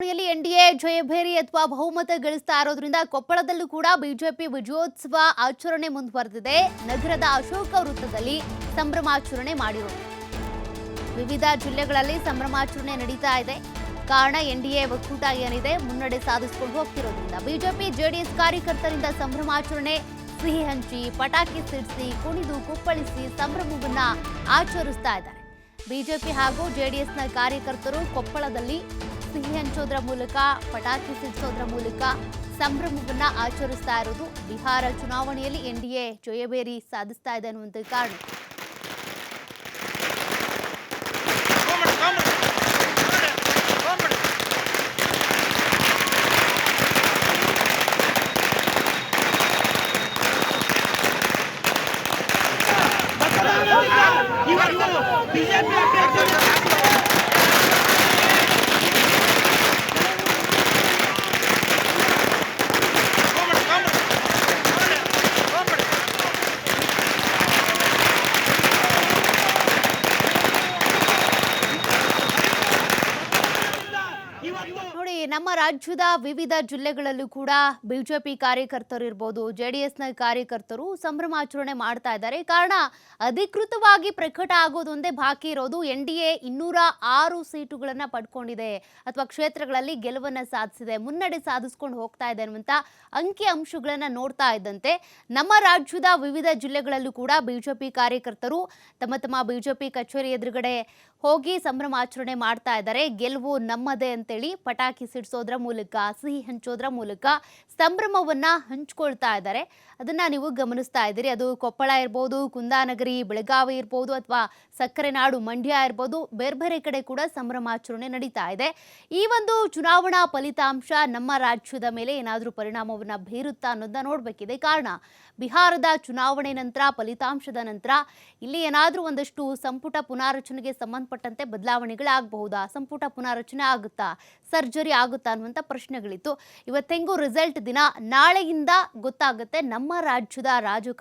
ಚುನಾವಣೆಯಲ್ಲಿ ಎನ್ಡಿಎ, ಜಯಭೇರಿ ಅಥವಾ ಬಹುಮತ ಗಳಿಸ್ತಾ ಇರೋದ್ರಿಂದ ಕೊಪ್ಪಳದಲ್ಲೂ ಕೂಡ ಬಿಜೆಪಿ ವಿಜಯೋತ್ಸವ ಆಚರಣೆ ಮುಂದುವರೆದಿದೆ. ನಗರದ ಅಶೋಕ ವೃತ್ತದಲ್ಲಿ ಸಂಭ್ರಮಾಚರಣೆ ಮಾಡಿರೋದು ವಿವಿಧ ಜಿಲ್ಲೆಗಳಲ್ಲಿ ಸಂಭ್ರಮಾಚರಣೆ ನಡೀತಾ ಇದೆ. ಕಾರಣ ಎನ್ಡಿಎ ಒಕ್ಕೂಟ ಏನಿದೆ ಮುನ್ನಡೆ ಸಾಧಿಸಿಕೊಂಡು ಹೋಗ್ತಿರೋದ್ರಿಂದ. ಬಿಜೆಪಿ, ಜೆಡಿಎಸ್ ಕಾರ್ಯಕರ್ತರಿಂದ ಸಂಭ್ರಮಾಚರಣೆ ಸಿಹಿ ಹಂಚಿ ಪಟಾಕಿ ಸಿಡಿಸಿ, ಕುಣಿದು, ಕುಪ್ಪಳಿಸಿ ಸಂಭ್ರಮವನ್ನ ಆಚರಿಸ್ತಾ ಇದ್ದಾರೆ. ಬಿಜೆಪಿ ಹಾಗೂ ಜೆಡಿಎಸ್ನ ಕಾರ್ಯಕರ್ತರು ಕೊಪ್ಪಳದಲ್ಲಿ ಸಿಹಿ ಹಂಚೋದ್ರ ಮೂಲಕ, ಪಟಾಕಿ ಸಿಡಿಸೋದ್ರ ಮೂಲಕ ಸಂಭ್ರಮವನ್ನ ಆಚರಿಸ್ತಾ ಇರೋದು ಬಿಹಾರ ಚುನಾವಣೆಯಲ್ಲಿ ಎನ್ಡಿಎ ಜಯಬೇರಿ ಸಾಧಿಸ್ತಾ ಇದೆ ಅನ್ನುವಂಥ ಕಾರಣ. ಬಿಜೆಪಿ ಅಭ್ಯರ್ಥಿ ನೋಡಿ, ನಮ್ಮ ರಾಜ್ಯದ ವಿವಿಧ ಜಿಲ್ಲೆಗಳಲ್ಲೂ ಕೂಡ ಬಿಜೆಪಿ ಕಾರ್ಯಕರ್ತರು ಇರ್ಬೋದು, ಜೆಡಿಎಸ್ನ ಕಾರ್ಯಕರ್ತರು ಸಂಭ್ರಮಾಚರಣೆ ಮಾಡ್ತಾ ಇದ್ದಾರೆ. ಕಾರಣ, ಅಧಿಕೃತವಾಗಿ ಪ್ರಕಟ ಆಗೋದೊಂದೇ ಬಾಕಿ ಇರೋದು ಎನ್ ಡಿ ಎ ಇನ್ನೂರ ಆರು ಸೀಟುಗಳನ್ನ ಪಡ್ಕೊಂಡಿದೆ. ಅಥವಾ ಕ್ಷೇತ್ರಗಳಲ್ಲಿ ಗೆಲುವನ್ನ ಸಾಧಿಸಿದೆ, ಮುನ್ನಡೆ ಸಾಧಿಸ್ಕೊಂಡು ಹೋಗ್ತಾ ಇದೆ ಅನ್ನುವಂತ ಅಂಕಿ ಅಂಶಗಳನ್ನ ನೋಡ್ತಾ ಇದ್ದಂತೆ, ನಮ್ಮ ರಾಜ್ಯದ ವಿವಿಧ ಜಿಲ್ಲೆಗಳಲ್ಲೂ ಕೂಡ ಬಿಜೆಪಿ ಕಾರ್ಯಕರ್ತರು ತಮ್ಮ ತಮ್ಮ ಬಿಜೆಪಿ ಕಚೇರಿ ಎದುರುಗಡೆ ಹೋಗಿ ಸಂಭ್ರಮಾಚರಣೆ ಮಾಡ್ತಾ ಇದ್ದಾರೆ. ಗೆಲುವು ನಮ್ಮದೇ ಅಂತೇಳಿ ಪಟಾಕಿ ಸಿಡಿಸೋದ್ರ ಮೂಲಕ, ಸಿಹಿ ಹಂಚೋದ್ರ ಮೂಲಕ ಸಂಭ್ರಮವನ್ನ ಹಂಚ್ಕೊಳ್ತಾ ಇದ್ದಾರೆ. ಅದನ್ನ ನೀವು ಗಮನಿಸ್ತಾ ಇದ್ದೀರಿ. ಅದು ಕೊಪ್ಪಳ ಇರ್ಬೋದು, ಕುಂದಾನಗರಿ, ಬೆಳಗಾವಿ ಇರ್ಬೋದು ಅಥವಾ ಸಕ್ಕರೆ ನಾಡು, ಮಂಡ್ಯ ಇರ್ಬೋದು, ಬೇರೆ ಬೇರೆ ಕಡೆ ಕೂಡ ಸಂಭ್ರಮಾಚರಣೆ ನಡೀತಾ ಇದೆ. ಈ ಒಂದು ಚುನಾವಣಾ ಫಲಿತಾಂಶ ನಮ್ಮ ರಾಜ್ಯದ ಮೇಲೆ ಏನಾದರೂ ಪರಿಣಾಮವನ್ನ ಬೀರುತ್ತಾ ಅನ್ನೋದನ್ನ ನೋಡಬೇಕಿದೆ. ಕಾರಣ, ಬಿಹಾರದ ಚುನಾವಣೆ ನಂತರ, ಫಲಿತಾಂಶದ ನಂತರ ಇಲ್ಲಿ ಏನಾದರೂ ಒಂದಷ್ಟು ಸಂಪುಟ ಪುನಾರಚನೆಗೆ ಸಂಬಂಧಪಟ್ಟಂತೆ ಬದಲಾವಣೆಗಳಾಗಬಹುದಾ? ಸಂಪುಟ ಪುನಾರಚನೆ ಆಗುತ್ತಾ? ಆಗುತ್ತಾ ಅನ್ನುವಂಥ ಪ್ರಶ್ನೆಗಳಿತ್ತು. ಇವತ್ತೆಂಗೂ ರಿಸಲ್ಟ್ ದಿನ ನಾಳೆಯಿಂದ ಗೊತ್ತಾಗುತ್ತೆ ನಮ್ಮ ರಾಜ್ಯದ ರಾಜಕಾರಣ.